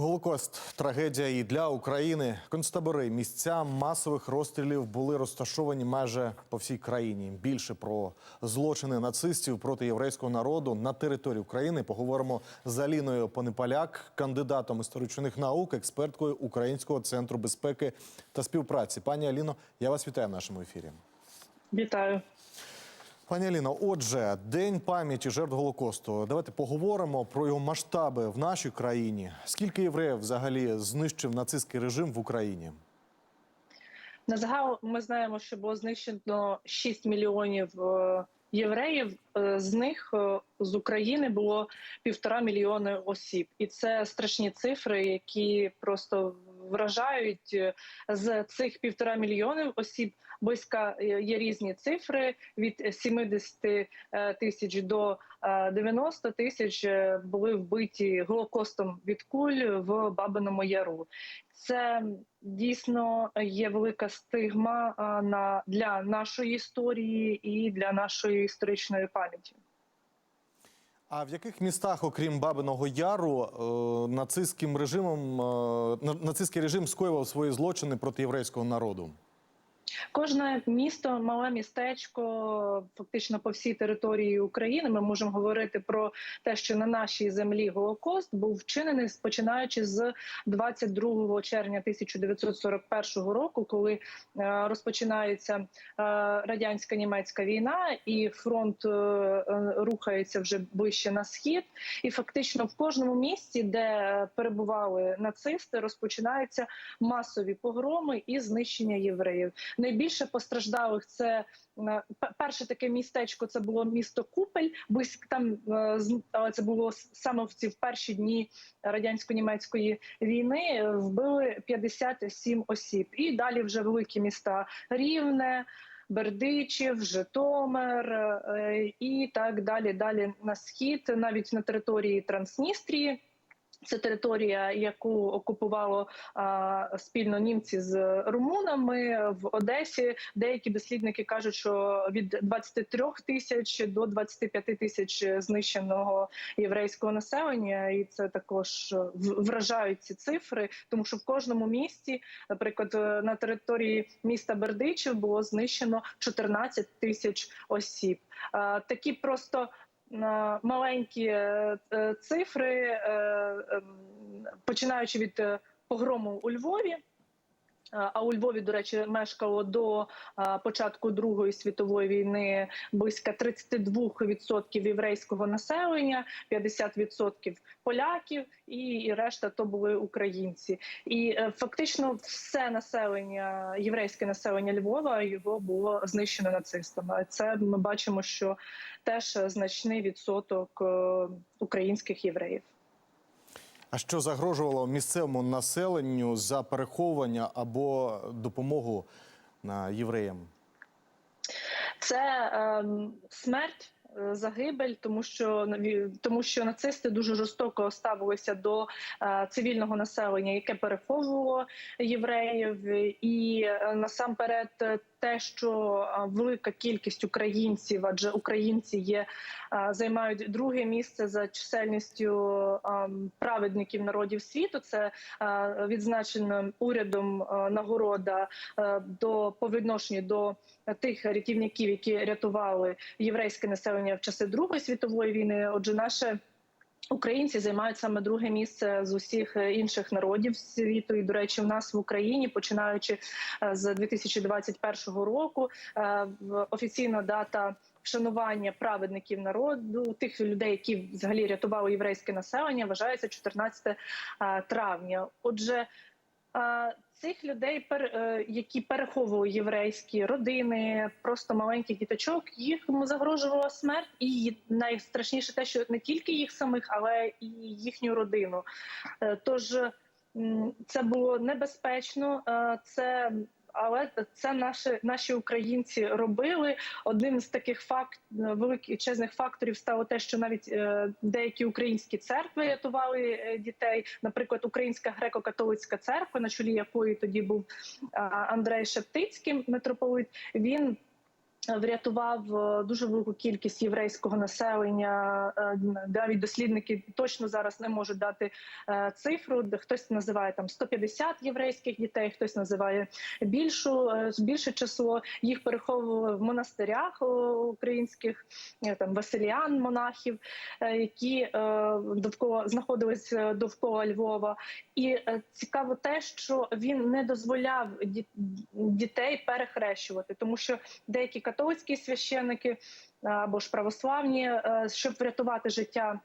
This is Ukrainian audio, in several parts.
Голокост трагедія і для України. Концтабори місця масових розстрілів були розташовані майже по всій країні. Більше про злочини нацистів проти єврейського народу на території України поговоримо з Аліною Понепаляк, кандидатом історичних наук, експерткою Українського центру безпеки та співпраці. Пані Аліно, я вас вітаю в нашому ефірі. Вітаю. Пані Аліно, отже, день пам'яті жертв голокосту. Давайте поговоримо про його масштаби в нашій країні. Скільки євреїв взагалі знищив нацистський режим в Україні? На загал ми знаємо, що було знищено 6 мільйонів е, євреїв. Е, З них е, з України було півтора мільйони осіб, і це страшні цифри, які просто вражають. Е, З цих півтора мільйонів осіб близько е, є різні цифри від 70 е, тисяч до е, 90 тисяч були вбиті голокостом від куль в Бабиному Яру. Це дійсно є велика стигма на для нашої історії і для нашої історичної пам'яті. А в яких містах, окрім Бабиного Яру, е, нацистським режимом е, на- нацистський режим скоював свої злочини проти єврейського народу? Кожне місто, мале містечко, фактично по всій території України. Ми можемо говорити про те, що на нашій землі Голокост був вчинений починаючи з 22 червня 1941 року, коли е, розпочинається е, радянська німецька війна, і фронт е, рухається вже ближче на схід. І фактично в кожному місті, де перебували нацисти, розпочинаються масові погроми і знищення євреїв. Найбільше постраждалих це е, перше таке містечко. Це було місто Купель. Близько там е, але це було саме в ці в перші дні радянсько-німецької війни. е, Вбили 57 осіб. І далі вже великі міста Рівне. Бердичів, Житомир і так далі. Далі на схід, навіть на території Трансністрії. Це територія, яку окупувало а, спільно німці з румунами в Одесі. Деякі дослідники кажуть, що від 23 тисяч до 25 тисяч знищеного єврейського населення, і це також вражають ці цифри, тому що в кожному місті, наприклад, е, на території міста Бердичів було знищено 14 тисяч осіб. А, Такі просто е, маленькі е, е, цифри, е, ем, починаючи від погрому у Львові. Е, А у Львові, до речі, мешкало до е, початку Другої світової війни близько 32% єврейського населення, 50% поляків, і, решта то були українці. І е, фактично все населення, єврейське населення Львова його було знищено нацистами. Це ми бачимо, що теж значний відсоток е, українських євреїв. А що загрожувало місцевому населенню за переховування або допомогу на євреям? Це ем, смерть. е, Загибель, тому що тому, що нацисти дуже жорстоко ставилися до е, цивільного населення, яке переховувало євреїв, і е, насамперед е, те, що велика кількість українців, адже українці є займають друге місце за чисельністю праведників народів світу. Це відзначено урядом нагорода до по відношенню до тих рятівників, які рятували єврейське населення в часи Другої світової війни. Отже, наше Українці займають саме друге місце з усіх е, інших народів світу. І до речі, у нас в Україні, починаючи е, з 2021 року, е, в- офіційна дата вшанування праведників народу, тих людей, які взагалі рятували єврейське населення, вважається 14 е, травня. Отже. Цих людей, е, які переховували єврейські родини, просто маленьких діточок, їх загрожувала смерть, і найстрашніше те, що не тільки їх самих, але і їхню родину. Е, Тож це було небезпечно. е, Це але це наші наші українці робили. Одним з таких факт величезних факторів стало те, що навіть е, деякі українські церкви рятували е, дітей. Наприклад, Українська греко-католицька церква, на чолі якої тоді був Андрей Шептицький, митрополит. Він Врятував е, дуже велику кількість єврейського населення. Е, Навіть дослідники точно зараз не можуть дати е, цифру. Хтось називає там 150 єврейських дітей, хтось називає більшу більше число. Їх переховували в монастирях українських там Василіан, монахів, які довкола знаходились довкола Львова. І цікаво те, що він не дозволяв дітей перехрещувати, тому що деякі католицькі священники е, або ж православні, е, щоб врятувати життя.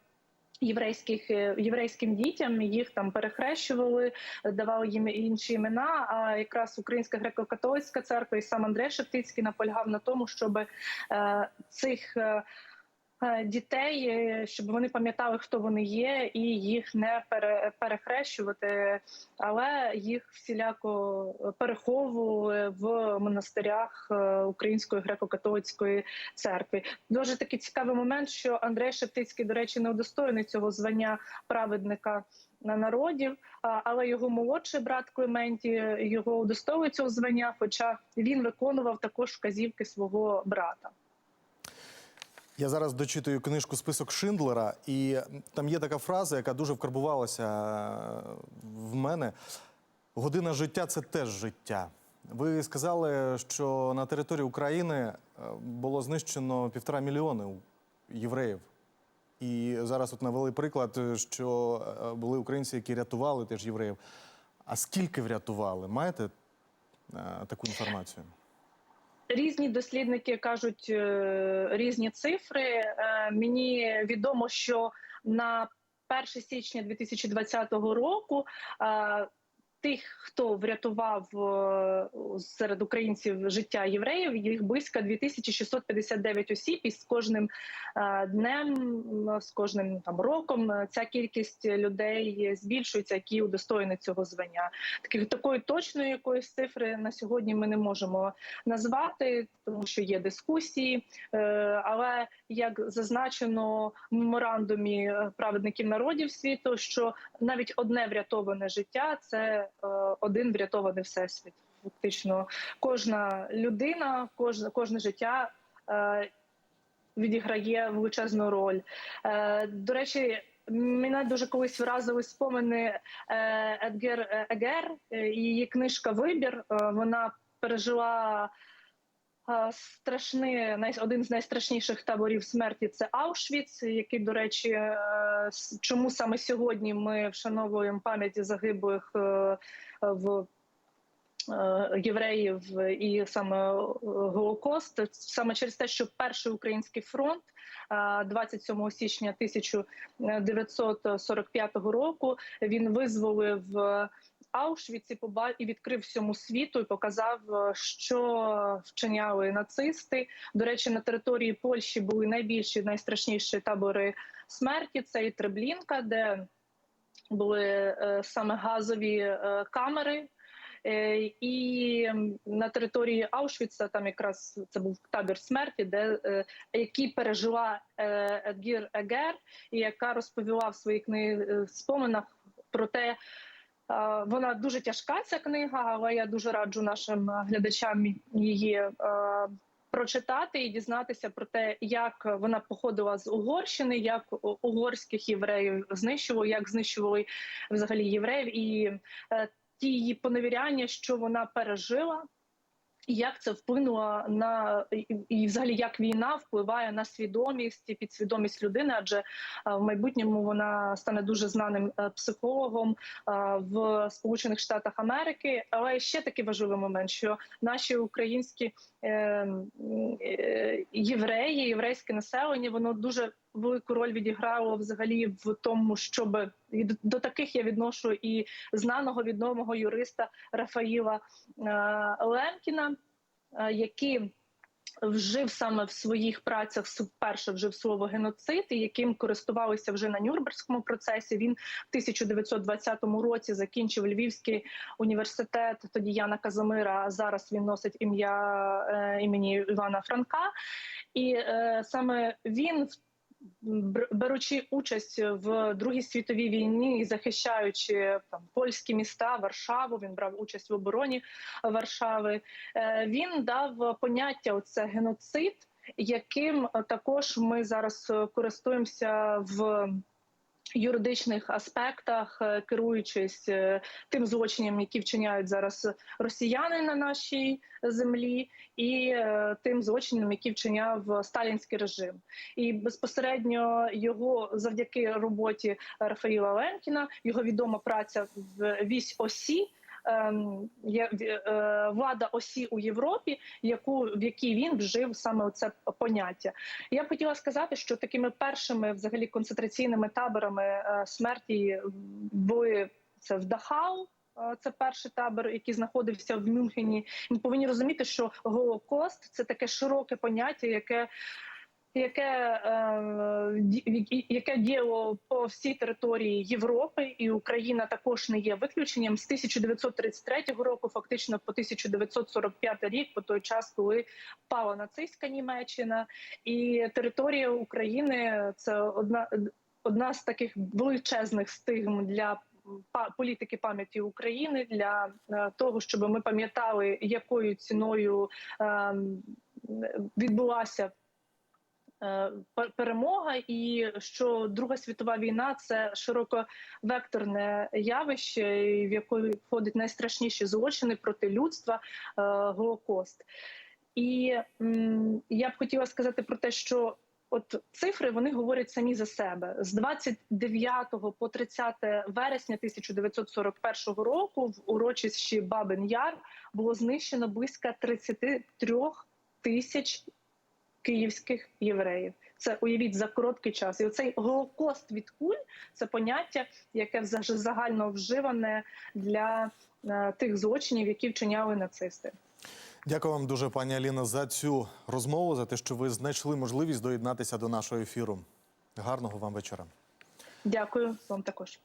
Єврейських е, єврейським дітям їх там перехрещували, давали їм інші імена. А якраз Українська греко-католицька церква і сам Андрей Шептицький наполягав на тому, щоб цих дітей, е, щоб вони пам'ятали, хто вони є, і їх не пере, перехрещувати, але їх всіляко переховували в монастирях е, Української греко-католицької церкви. Дуже такий цікавий момент, що Андрей Шептицький, до речі, не удостоєний цього звання праведника. На народів, але його молодший брат Клементі його удостоює цього звання, хоча він виконував також вказівки свого брата. Я зараз дочитую книжку Список Шиндлера, і там є така фраза, яка дуже вкарбувалася е, в мене. Година життя це теж життя. Ви сказали, що на території України е, було знищено півтора мільйони євреїв. І зараз от навели приклад, що е, були українці, які рятували теж євреїв. А скільки врятували? Маєте таку інформацію? Різні дослідники кажуть е, різні цифри. Е, Мені відомо, що на 1 січня 2020 року е, тих, хто врятував е, серед українців життя євреїв, їх близько 2659 осіб, і з кожним е, днем, з кожним там роком е, ця кількість людей збільшується, які удостоєні цього звання. Таких такої точної якоїсь цифри на сьогодні ми не можемо назвати, тому що є дискусії. Але як зазначено в меморандумі праведників народів світу, що навіть одне врятоване життя це один врятований всесвіт. Фактично, кожна людина, кожне, кожне життя. е, Відіграє величезну роль. Е, До речі, мене дуже колись вразили спомини е, Едгер е, Егер е, її книжка Вибір. Е, Вона пережила е, страшний най- один з найстрашніших таборів смерті це Аушвіц, який, до речі, е, чому саме сьогодні ми вшановуємо пам'яті загиблих е, в. е, Євреїв і саме е, Голокост саме через те, що перший український фронт е, 27 січня 1945 року він визволив е, Аушвіц і поба- і відкрив всьому світу і показав, е, що вчиняли нацисти. До речі, на території Польщі були найбільші, найстрашніші табори смерті. Це і Треблінка, де були е, саме газові е, камери. І на території Аушвіца там якраз це був табір смерті, де який пережила Едгір Егер, і яка розповіла в своїх кни- е, споминах про те, вона дуже тяжка ця книга, але я дуже раджу нашим е, глядачам її е, прочитати і дізнатися про те, як вона походила з Угорщини, як угорських євреїв знищували, як знищували взагалі євреїв, і е, ті її поневіряння, що вона пережила. Як це вплинуло на і, взагалі як війна впливає на свідомість і підсвідомість людини? Адже в майбутньому вона стане дуже знаним е, психологом е, в Сполучених Штатах Америки. Але ще такий важливий момент, що наші українські е, е, євреї, єврейське населення, воно дуже велику роль відіграло взагалі в тому, щоб і до- таких я відношу і знаного відомого юриста Рафаїла е, Лемкіна, е, який вжив саме в своїх працях вперше вжив слово геноцид, і яким користувалися вже на Нюрнберзькому процесі. Він в 1920 році закінчив Львівський університет тоді Яна Казимира. Зараз він носить ім'я е, імені Івана Франка, і е, саме він в беручи участь в Другій світовій війні і захищаючи там польські міста, Варшаву, він брав участь в обороні Варшави. е, Він дав поняття оце геноцид, яким також ми зараз користуємося в. Юридичних аспектах, е, керуючись е, тим злочинням, які вчиняють зараз росіяни на нашій землі, і е, тим злочинам, які вчиняв сталінський режим, і безпосередньо його завдяки роботі Рафаїла Ленкіна, його відома праця в вісь осі. Ем, е, влада осі у Європі, яку в якій він вжив саме це поняття. Я б хотіла сказати, що такими першими взагалі концентраційними таборами е, смерті були це в Дахау. е, Це перший табор, який знаходився в Мюнхені. Ми повинні розуміти, що Голокост це таке широке поняття, яке яке, е, яке діяло по всій території Європи, і Україна також не є виключенням з 1933 року, фактично по 1945 рік, по той час, коли пала нацистська Німеччина, і територія України це одна, одна з таких величезних стигм для. Політики пам'яті України для е, того, щоб ми пам'ятали, якою ціною е, відбулася перемога, і що Друга світова війна це широковекторне явище, в яке входять найстрашніші злочини проти людства, е, Голокост. І я б хотіла сказати про те, що от цифри вони говорять самі за себе з 29 по 30 вересня 1941 року в урочищі Бабин Яр було знищено близько 33 тисяч київських євреїв. Це уявіть за короткий час. І оцей голокост від куль це поняття, яке загально вживане для е, тих злочинів, які вчиняли нацисти. Дякую вам дуже, пані Аліна, за цю розмову, за те, що ви знайшли можливість доєднатися до нашого ефіру. Гарного вам вечора. Дякую вам також.